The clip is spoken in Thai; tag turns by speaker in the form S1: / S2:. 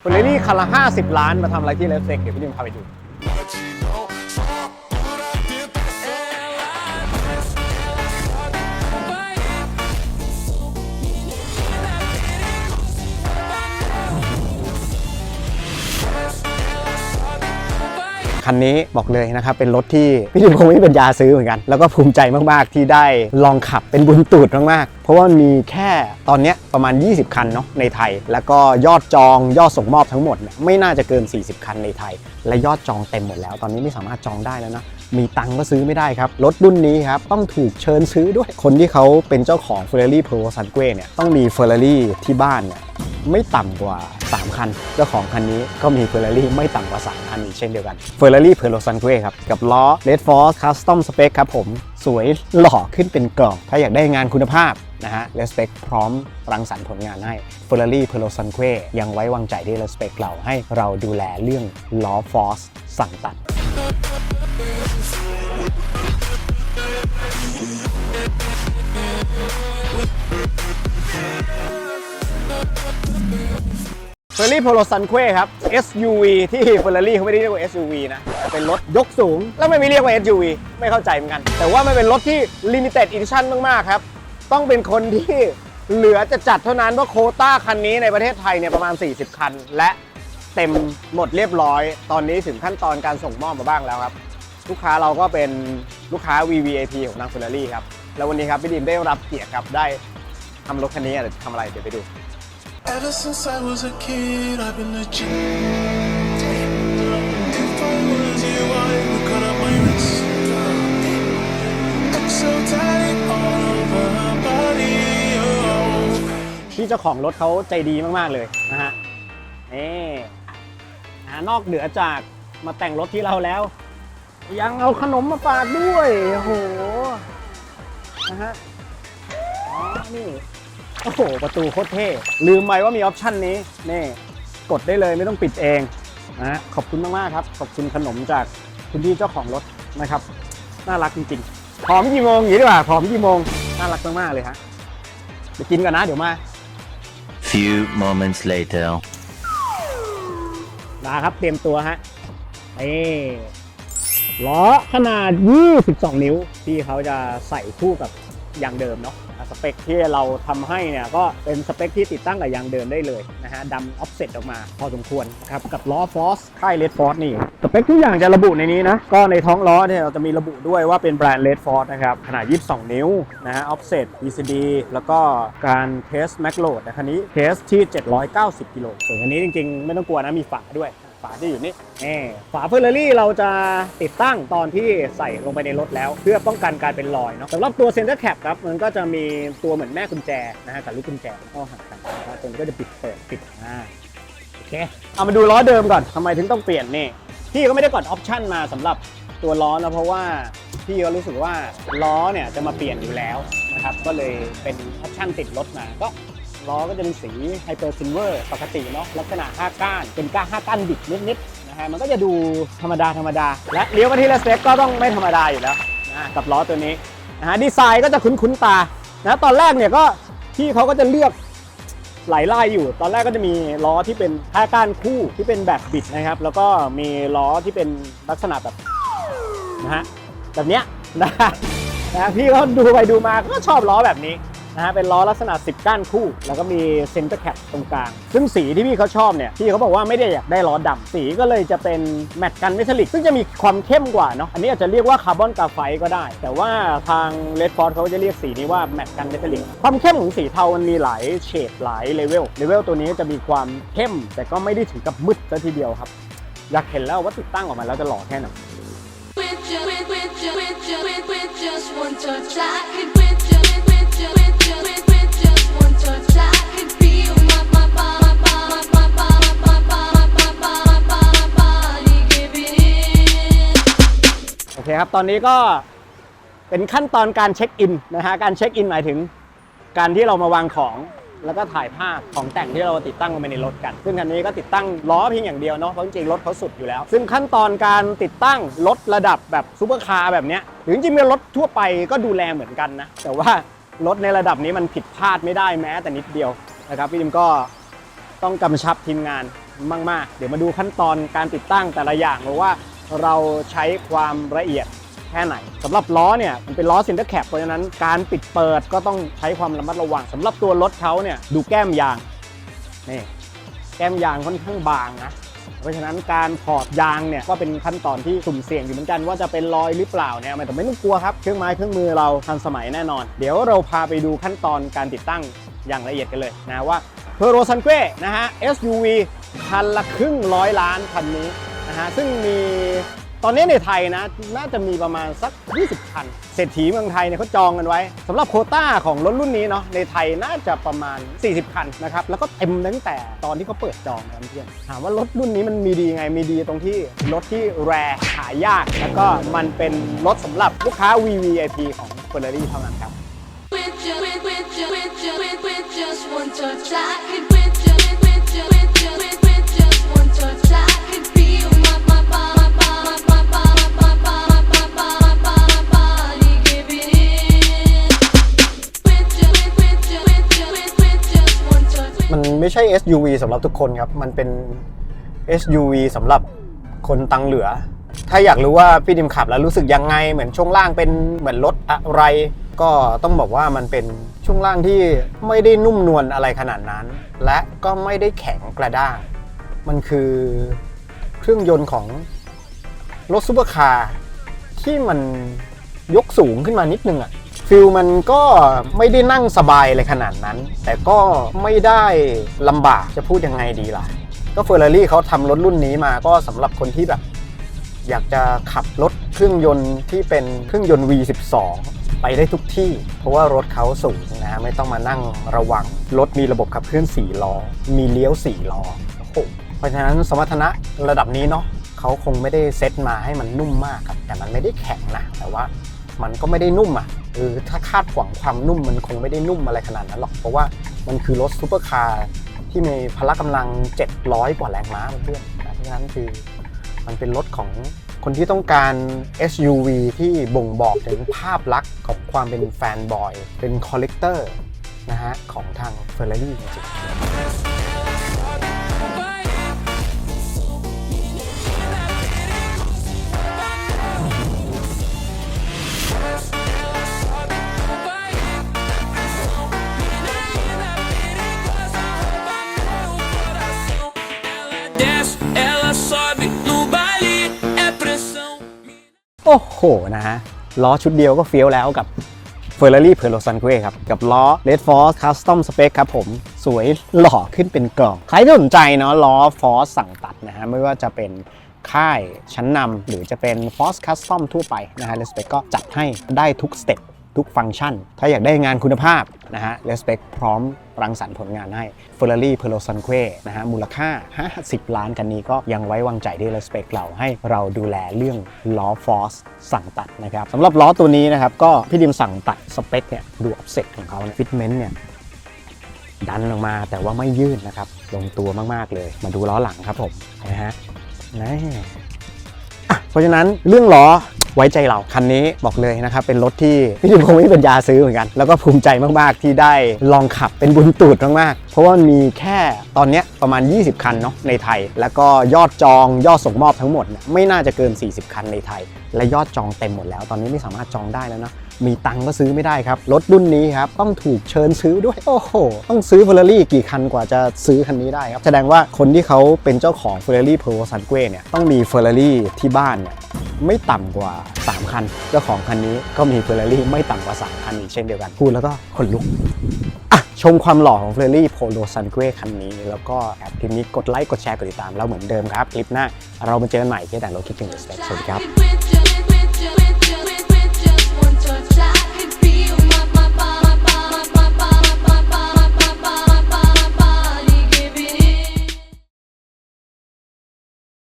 S1: เฟอร์รารี่คันละ 50 ล้านมาทำอะไรที่เลฟเซ็กเดี๋ยวพี่ดิมพาไปดู คันนี้บอกเลยนะครับเป็นรถที่พี่ดิมคงไม่มีปัญญาซื้อเหมือนกัน แล้วก็ภูมิใจมากๆที่ได้ลองขับเป็นบุญตูดมากๆ เพราะว่ามันมีแค่ตอนนี้ประมาณ 20 คันเนาะในไทย แล้วก็ยอดจองยอดส่งมอบทั้งหมดไม่น่าจะเกิน 40 คันในไทย และยอดจองเต็มหมดแล้ว ตอนนี้ไม่สามารถจองได้แล้วนะมีตังก็ซื้อไม่ได้ครับรถรุ่นนี้ครับต้องถูกเชิญซื้อด้วยคนที่เขาเป็นเจ้าของ Ferrari Pro s a n q u e เนี่ยต้องมี Ferrari ที่บ้านเนี่ย ไม่ต่ำกว่า 3 คัน เจ้าของคันนี้ก็มี Ferrari ไม่ต่ำกว่า 3 คันอีกเช่นเดียวกัน Ferrari p e r l o s a n q u e ครับ กับล้อ Red Force Custom Spec ครับผม สวยหล่อขึ้นเป็นกล่อง ถ้าอยากได้งานคุณภาพนะฮะ r e s p e c พร้อมรังสรรค์ผลงานให้ Ferrari p e r l o s a n q u e ยังไว้วางใจที่ r e s p e c เราให้เราดูแลเรื่องล้อ Force สั่งตัด เฟอร์รี่โพโลซันเควครับ SUV ที่เฟอร์รารี่เขาไม่ได้เรียกว่า SUV นะแต่เป็นรถยกสูง แล้วไม่มีเรียกว่า SUV ไม่เข้าใจเหมือนกัน แต่ว่ามันเป็นรถที่ Limited Edition มากๆครับ ต้องเป็นคนที่เหลือจะจัดเท่านั้นเพราะโคต้าคันนี้ในประเทศไทยเนี่ยประมาณ 40 คัน และเต็มหมดเรียบร้อย ตอนนี้ถึงขั้นตอนการส่งมอบมาบ้างแล้วครับ ลูกค้าเราก็เป็นลูกค้า VVIP ของทางเฟอร์รารี่ครับแล้ววันนี้ครับพี่ดิมได้รับเกียรติครับได้ทำรถคันนี้อะทำอะไรเดี๋ยวไปดู
S2: Ever since I was a kid, I've been legit. If I was you, I would cut up my wrist. So tight all over her body. Oh.
S1: ที่เจ้าของรถเขาใจดีมากๆเลยนะฮะนี่อ่านอกเหนือจากมาแต่งรถที่เราแล้ว ยังเอาขนมมาฝากด้วย โอ้โหนะฮะอ๋อนี่ โอ้โห ประตูโคตรเท่ ลืมไปว่ามีออปชั่นนี้ นี่ กดได้เลยไม่ต้องปิดเองนะฮะขอบคุณมาก ๆ ครับ ขอบคุณขนมจากคุณพี่เจ้าของรถนะครับ น่ารักจริงๆผอมกี่โมงอย่างนี้ดีกว่าผอมกี่โมง น่ารักมากๆเลยฮะเดี๋ยวกินก่อนนะ เดี๋ยวมา
S3: Few moments later.
S1: มาครับ เตรียมตัวฮะนี่ล้อขนาด 22 นิ้วที่เขาจะใส่คู่กับยางเดิมเนาะอะส เปคที่เราทำให้เนี่ยก็เป็นสเปคที่ติดตั้งกับยางเดิมได้เลยนะฮะดำออฟเซ็ตออกมาพอสมควรนะครับกับล้อฟอสค่ายเลดฟอสนี่สเปคทุกอย่างจะระบุในนี้นะก็ในท้องล้อเนี่ยเราจะมีระบุด้วยว่าเป็นแบรนด์เลดฟอสนะครับขนาด 22 นิ้วนะฮะออฟเซ็ต ECD แล้วก็การเทสแม็กโหลดนะคันนี้เทสที่ 790กิโลส่วนคันนี้จริงๆ ไม่ต้องกลัวนะมีฝาด้วย ฝาที่อยู่นี่นี่ฝาเฟอร์รารี่เราจะติดตั้งตอนที่ใส่ลงไปในรถแล้ว เพื่อป้องกันการเป็นรอยเนาะสำหรับตัวเซนเตอร์แคปครับมันก็จะมีตัวเหมือนแม่กุญแจนะฮะกับลูกกุญแจก็หักกันนะครับตรงนี้ก็จะปิดเปิดปิดอ่าโอเคเอามาดูล้อเดิมก่อนทำไมถึงต้องเปลี่ยนนี่พี่ก็ไม่ได้กดออปชั่นมาสำหรับตัวล้อนะเพราะว่าพี่ก็รู้สึกว่าล้อเนี่ยจะมาเปลี่ยนอยู่แล้วนะครับก็เลยเป็นออปชั่นติดรถมาก็ ล้อก็จะเป็นสีไฮเปอร์ซิลเวอร์ปกติเนาะลักษณะ 5 ก้าน เป็นก้าน5ก้านบิดนิดๆนะฮะมันก็จะดูธรรมดาธรรมดา และเลี้ยวมาที่เลสเต็กก็ต้องไม่ธรรมดาอยู่แล้วนะกับล้อตัวนี้นะฮะดีไซน์ก็จะคุ้นๆตานะตอนแรกเนี่ยก็ที่เขาก็จะเลือกหลายลายอยู่ ตอนแรกก็จะมีล้อที่เป็น5ก้านคู่ที่เป็นแบบบิดนะครับ แล้วก็มีล้อที่เป็นลักษณะแบบนะฮะแบบเนี้ยนะฮะนะพี่ก็ดูไปดูมาก็ชอบล้อแบบนี้ นะฮะเป็นล้อลักษณะ 10 ก้านคู่ แล้วก็มีเซนเตอร์แคปตรงกลาง ซึ่งสีที่พี่เขาชอบเนี่ยพี่เขาบอกว่าไม่ได้อยากได้ล้อดำสีก็เลยจะเป็นแมตต์กันเมทัลลิกซึ่งจะมีความเข้มกว่าเนาะอันนี้อาจจะเรียกว่าคาร์บอนกาไฟก็ได้ แต่ว่าทางเลดฟอร์ดเขาจะเรียกสีนี้ว่าแมตต์กันเมทัลลิกความเข้มของสีเทามันมีหลายเฉดหลายเลเวลเลเวลตัวนี้จะมีความเข้ม แต่ก็ไม่ได้ถึงกับมืดซะทีเดียวครับอยากเห็นแล้วว่าติดตั้งออกมาแล้วจะหล่อแค่ไหน
S4: With just, with, with with with, with just one touch, I could
S1: โอเคครับ ตอนนี้ก็เป็นขั้นตอนการเช็คอินนะฮะ การเช็คอินหมายถึงการที่เรามาวางของแล้วก็ถ่ายภาพของแต่งที่เราติดตั้งลงไปในรถกัน ซึ่งคันนี้ก็ติดตั้งล้อเพียงอย่างเดียวเนาะ เพราะจริงๆรถเขาสุดอยู่แล้ว ซึ่งขั้นตอนการติดตั้งรถระดับแบบซูเปอร์คาร์แบบเนี้ยหรือจริงๆรถทั่วไปก็ดูแลเหมือนกันนะ แต่ว่า รถในระดับนี้มันผิดพลาดไม่ได้แม้แต่นิดเดียวนะครับพี่จิมก็ต้องกำชับทีมงานมาก ๆ เดี๋ยวมาดูขั้นตอนการติดตั้งแต่ละอย่างว่าเราใช้ความละเอียดแค่ไหนสำหรับล้อเนี่ยมันเป็นล้อซินเตอร์แคปเพราะฉะนั้นการปิดเปิดก็ต้องใช้ความระมัดระวังสำหรับตัวรถเขาเนี่ยดูแก้มยางนี่แก้มยางค่อนข้างบางนะ เพราะฉะนั้นการถอดยางเนี่ยก็เป็นขั้นตอนที่สุ่มเสี่ยงอยู่เหมือนกันว่าจะเป็นรอยหรือเปล่าเนี่ยแต่ไม่ต้องกลัวครับเครื่องไม้เครื่องมือเราทันสมัยแน่นอน เดี๋ยวเราพาไปดูขั้นตอนการติดตั้งอย่างละเอียดกันเลยนะว่าเพอร์โรซันเก้นะฮะ SUV คันละครึ่งร้อยล้านคันนี้นะฮะซึ่งมี ตอนนี้ในไทยนะน่าจะมีประมาณสัก 20 คัน เศรษฐีเมืองไทยเนี่ยเขาจองกันไว้สำหรับโคต้าของรถรุ่นนี้เนาะในไทยน่าจะประมาณ 40 คันนะครับ แล้วก็เต็มตั้งแต่ตอนที่เขาเปิดจองนะเพื่อนถามว่ารถรุ่นนี้มันมีดีไงมีดีตรงที่รถที่แรหายาก แล้วก็มันเป็นรถสำหรับลูกค้า VVIP ของ Ferrari เท่านั้นครับ
S4: With ju- with with ju- with with with just one touch, I could
S1: ไม่ใช่ SUV สำหรับทุกคนครับ มันเป็น SUV สำหรับคนตังเหลือ ถ้าอยากรู้ว่าพี่ดิมขับแล้วรู้สึกยังไง เหมือนช่วงล่างเป็นเหมือนรถอะไร ก็ต้องบอกว่ามันเป็นช่วงล่างที่ไม่ได้นุ่มนวลอะไรขนาดนั้น และก็ไม่ได้แข็งกระด้าง มันคือเครื่องยนต์ของรถซูเปอร์คาร์ที่มันยกสูงขึ้นมานิดนึงอะ ฟิลมันก็ไม่ได้นั่งสบายเลยขนาดนั้น แต่ก็ไม่ได้ลำบากจะพูดยังไงดีล่ะ ก็เฟอร์รารี่เขาทำรถรุ่นนี้มาก็สำหรับคนที่แบบ อยากจะขับรถเครื่องยนต์ที่เป็นเครื่องยนต์ V12 ไปได้ทุกที่ เพราะว่ารถเขาสูงนะฮะไม่ต้องมานั่งระวัง รถมีระบบขับเคลื่อน4ล้อ มีเลี้ยว4ล้อโอ้โหเพราะฉะนั้นสมรรถนะระดับนี้เนาะเขาคงไม่ได้เซตมาให้มันนุ่มมากครับแต่มันไม่ได้แข็งนะ แต่ว่ามันก็ไม่ได้นุ่มอะ ออถ้าคาดหวังความนุ่มมันคงไม่ได้นุ่มอะไรขนาดนั้นหรอก เพราะว่ามันคือรถซูเปอร์คาร์ที่มีพละกำลัง 700 กว่าแรงม้าเพื่อนะเพราะฉะนั้นคือมันเป็นรถของคนที่ต้องการ SUV ที่บ่งบอกถึงภาพลักษณ์ของความเป็นแฟนบอย เป็นคอลเลกเตอร์นะฮะของทาง Ferrari จริงๆ
S2: Desce, ela sobe no baile, é pressão.
S1: โอ้โหนะฮะ ล้อชุดเดียวก็เฟี้ยวแล้วกับ Ferrari p e r l o s a n q u e ครับ กับล้อ Red Force Custom Spec ครับผม สวยหล่อขึ้นเป็นกล่อง ใครที่สนใจเนาะล้อ Force สั่งตัดนะฮะ ไม่ว่าจะเป็นค่ายชั้นนำหรือจะเป็น Force Custom ทั่วไปนะฮะ Respect ก็จัดให้ได้ทุกสเต็ป ทุกฟังก์ชัน ถ้าอยากได้งานคุณภาพนะฮะ Respect พร้อมรังสรรค์ผลงานให้ Ferrari p e r o s a n q u e นะฮะ มูลค่า 50 ล้านกันนี้ก็ยังไว้วางใจด้ Respect เราให้เราดูแลเรื่องล้อ Force สั่งตัดนะครับสำหรับล้อตัวนี้นะครับ ก็พี่ดิมสั่งตัดสเปคเนี่ยดูออฟเซ็ตของเขาเนี่ยฟิตเมนต์เนี่ยดันลงมาแต่ว่าไม่ยื่นนะครับ ลงตัวมาก ๆ เลย มาดูล้อหลังครับผมนะฮะนี่อะ ราะฉะนั้นเรื่องล้อไว้ใจเราคันนี้บอกเลยนะครับ เป็นรถที่พี่ดิมคงไม่มีปัญญาซื้อเหมือนกัน แล้วก็ภูมิใจมาก ๆ ที่ได้ลองขับเป็นบุญตูดมาก ๆ เพราะว่ามีแค่ตอนนี้ประมาณ 20 คันเนาะในไทย แล้วก็ยอดจองยอดส่งมอบทั้งหมด ไม่น่าจะเกิน 40 คันในไทย และยอดจองเต็มหมดแล้ว ตอนนี้ไม่สามารถจองได้แล้วนะ มีตังก็ซื้อไม่ได้ครับ รถรุ่นนี้ครับ ต้องถูกเชิญซื้อด้วย โอ้โห ต้องซื้อ Ferrari กี่คันกว่าจะซื้อคันนี้ได้ครับ แสดงว่าคนที่เขาเป็นเจ้าของ Ferrari p e r o s a n q u e เกเนี่ยต้องมี Ferrari ที่บ้านเนี่ยไม่ต่ำกว่า 3 คัน เจ้าของคันนี้ก็มี Ferrari ไม่ต่ำกว่า 3 คันอีกเช่นเดียวกันพูดแล้วก็ขนลุกอะชมความหล่อของ Ferrari Polo San q u e คันนี้ แล้วก็แอปคลิปนี้กดไลค์ กดแชร์ กดติดตาม แล้วเหมือนเดิมครับ คลิปหน้า เรามาเจอกันใหม่ที่แต่เราคิดถึง Respect สวัสดีครับ